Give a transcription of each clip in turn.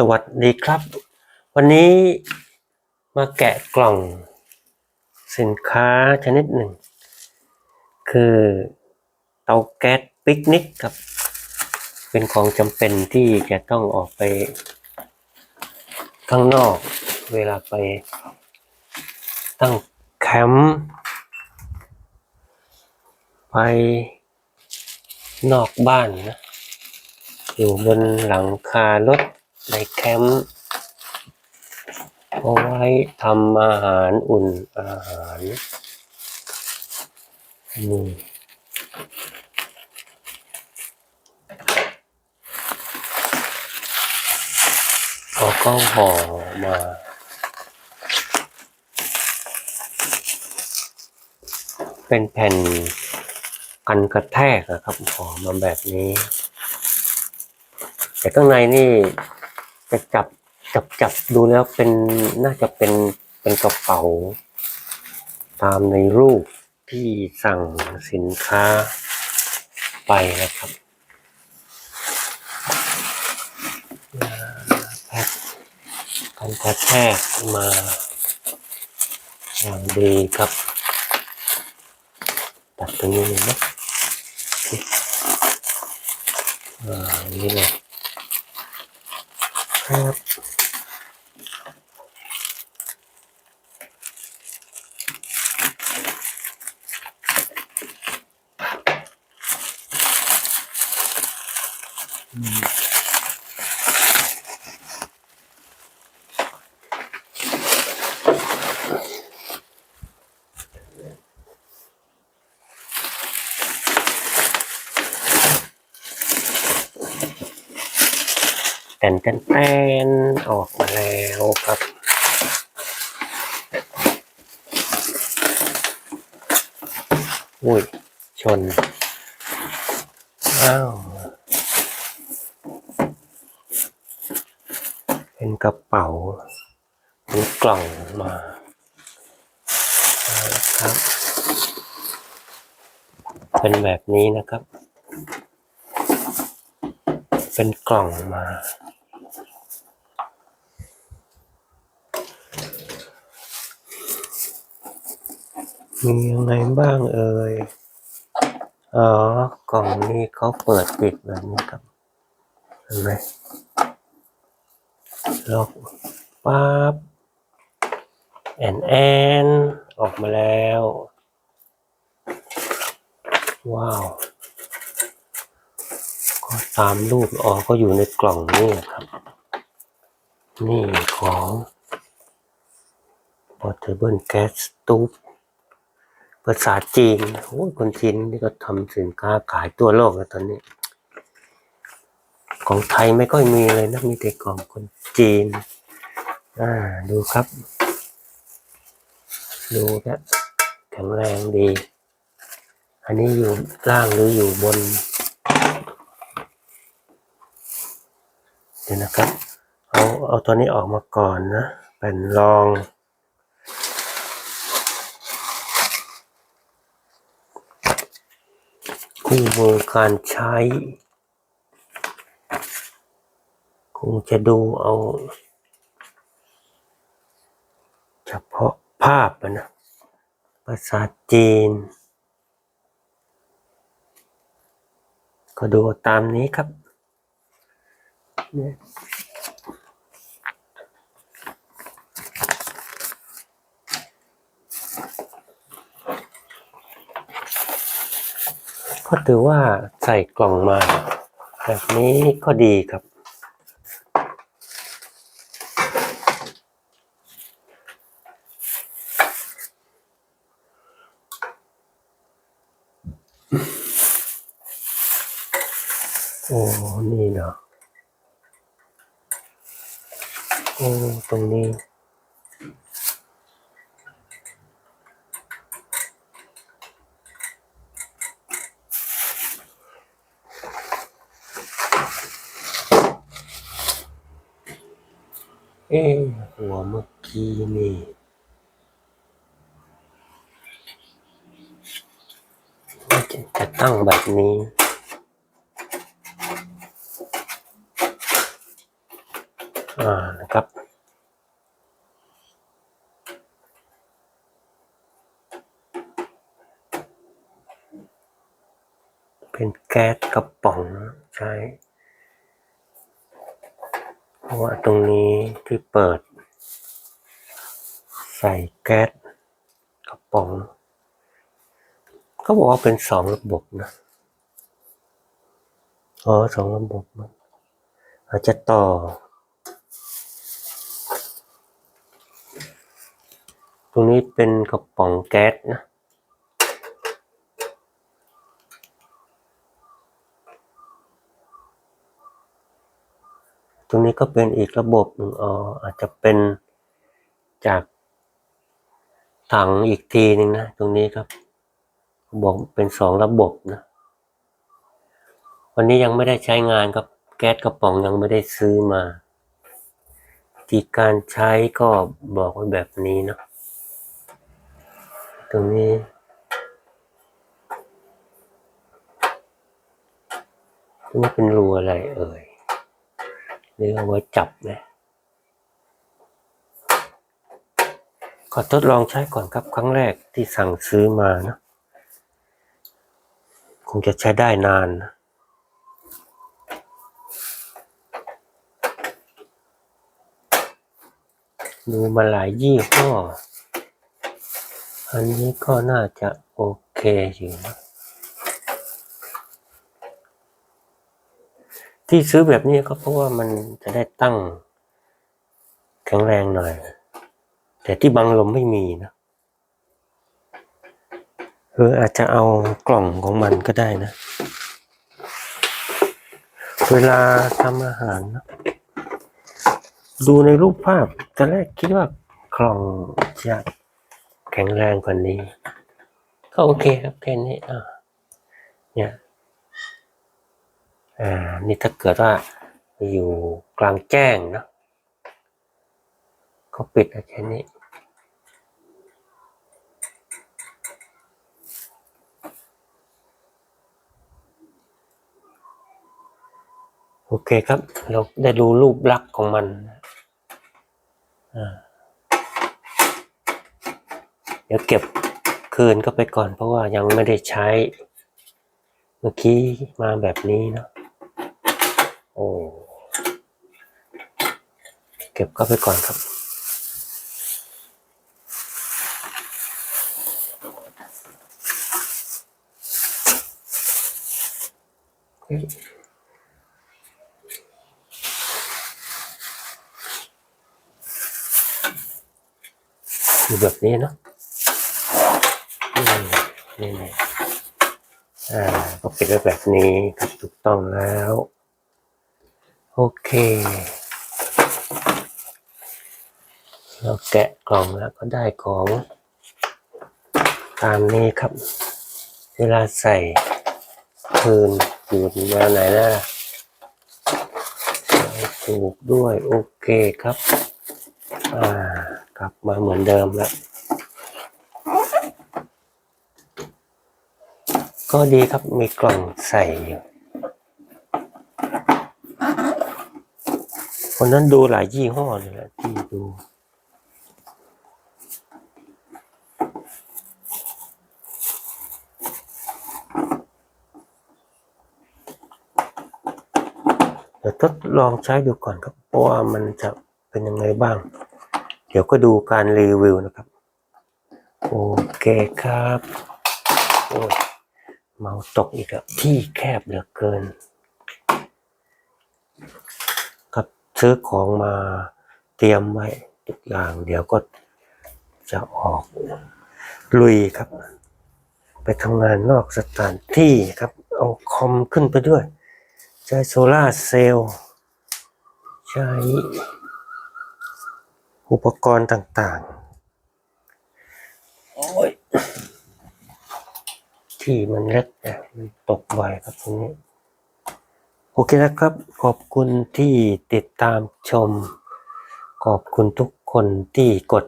สวัสดีครับ วันนี้มาแกะกล่อง สินค้าชนิดหนึ่ง คือเตาแก๊สปิกนิกครับ เป็นของจำเป็นที่จะต้องออกไป ข้างนอกเวลาไปตั้งแคมป์ไปนอกบ้านนะอยู่บนหลังคารถ ในแคมป์เอาไว้ทำอาหารอุ่นอาหารนี่เขาก็ห่อมาเป็นแผ่นกันกระแทกอะครับห่อมาแบบนี้ แต่ข้างในนี่ จะจับจับจับดูแล้วเป็นน่าจะเป็นเป็นกระเป๋า ตามในรูปที่สั่งสินค้าไปนะครับแพ็คกันกระแทกมาอย่างดีครับ ตัดตรงนี้เลยนะอ่าอย่างนี้เลย นแตนแตนออกมาแล้วครับอุ้ยชน อ้าว เป็นกระเป๋ามีกล่องมาเอาละครับ เป็นแบบนี้นะครับ เป็นกล่องมา มียังไงบ้างเอ่ย อ๋อ กล่องนี้เขาเปิดปิดแบบนี้ครับ เห็นไหมล็อกปั๊บแอนแอน ออกมาแล้ว ว้าว ก็ตามรูปอ๋อก็อยู่ในกล่องนี่ครับ นี่ของ portable gas stove ภาษาจีนโอ้คนจีนนี่ก็ทำสินค้าขายตัวโลกแล้วตอนนี้ ของไทยไม่ค่อยมีเลยนะมีแต่ของคนจีน อ่าดูครับ ดูนะแข็งแรงดี อันนี้อยู่ล่างหรืออยู่บนเดี๋ยวนะครับ เอาเอาตัวนี้ออกมาก่อนนะเป็นรอง คู่มือการใช้ คงจะดูเอา เฉพาะภาพนะภาษาจีน ก็ดูตามนี้ครับเนี่ย ก็ถือว่าใส่กล่องมาแบบนี้ก็ดีครับ โอ้ นี่เนาะโอ้ ตรงนี้ เอ๊หัวเมื่อกี้นี่จะจะตั้งแบบนี้อ่านะครับเป็นแก๊สกระป๋องใช้ เพราะว่าตรงนี้ที่เปิด ใส่แก๊สกระป๋องเขาบอกว่าเป็นสองระบบนะอ๋อสองระบบมันอาจจะต่อตรงนี้เป็นกระป๋องแก๊สนะ ตรงนี้ก็เป็นอีกระบบหนึ่งอ๋ออาจจะเป็นจากถังอีกทีหนึ่งนะ ตรงนี้ครับบอกเป็นสองระบบนะ วันนี้ยังไม่ได้ใช้งานครับแก๊สกระป๋องยังไม่ได้ซื้อมาวิธีการใช้ก็บอกไว้แบบนี้นะตรงนี้ ตรงนี้เป็นรูอะไรเอ่ย หรือเอาไว้จับไหมขอทดลองใช้ก่อนครับครั้งแรกที่สั่งซื้อมานะคงจะใช้ได้นานนะดูมาหลายยี่ห้อ อันนี้ก็น่าจะโอเคอยู่นะ ที่ซื้อแบบนี้ก็เพราะว่ามันจะได้ตั้งแข็งแรงหน่อย แต่ที่บังลมไม่มีนะหรืออาจจะเอากล่องของมันก็ได้นะ เวลาทำอาหารนะดูในรูปภาพตอนแรกคิดว่ากล่องจะแข็งแรงกว่านี้ ก็โอเคครับแค่นี้อ่าเนี่ย อ่า นี่ถ้าเกิดว่าอยู่กลางแจ้งเนอะก็ปิดแค่นี้ โอเคครับ เราได้ดูรูปลักษณ์ของมันเดี๋ยวเก็บคืนก็ไปก่อนเพราะว่ายังไม่ได้ใช้ เมื่อกี้มาแบบนี้เนอะ โอ้เก็บก็ไปก่อนครับ อยู่แบบนี้เนาะนี่นี่อ่าก็เปิดไว้แบบนี้ครับถูกต้องแล้ว โอเค เราแกะกล่องแล้วก็ได้ของ ตามนี้ครับ เวลาใส่คืนอยู่แนวไหนนะถูกด้วย โอเคครับ อ่ากลับมาเหมือนเดิมแล้ว ก็ดีครับมีกล่องใส่อยู่ วันนั้นดูหลายยี่ห้อเลยแหละที่ดูเดี๋ยวทดลองใช้ดูก่อนครับ เพราะว่ามันจะเป็นยังไงบ้าง เดี๋ยวก็ดูการรีวิวนะครับ โอเคครับ โอ้ยเมาตกอีกแล้วที่แคบเหลือเกิน ครับ ซื้อของมาเตรียมไว้ทุกอย่าง เดี๋ยวก็จะออก ลุยครับ ไปทำงานนอกสถานที่ครับ เอาคอมขึ้นไปด้วย ใช้โซล่าเซลล์ใช้อุปกรณ์ต่างๆ โอ้ย ที่มันเล็กนะมันตกบ่อยครับตรงนี้ โอเคนะครับ ขอบคุณที่ติดตามชม ขอบคุณทุกคนที่กด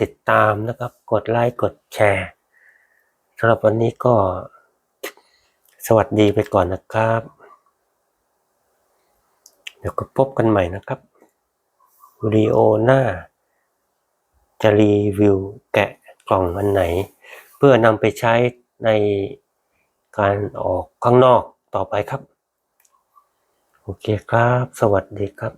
ติดตามนะครับ กดไลค์กดแชร์สำหรับวันนี้ก็สวัสดีไปก่อนนะครับ เดี๋ยวก็พบกันใหม่นะครับวิดีโอหน้า จะรีวิวแกะกล่องอันไหน เพื่อนำไปใช้ในการออกข้างนอกต่อไปครับ โอเคครับ สวัสดีครับ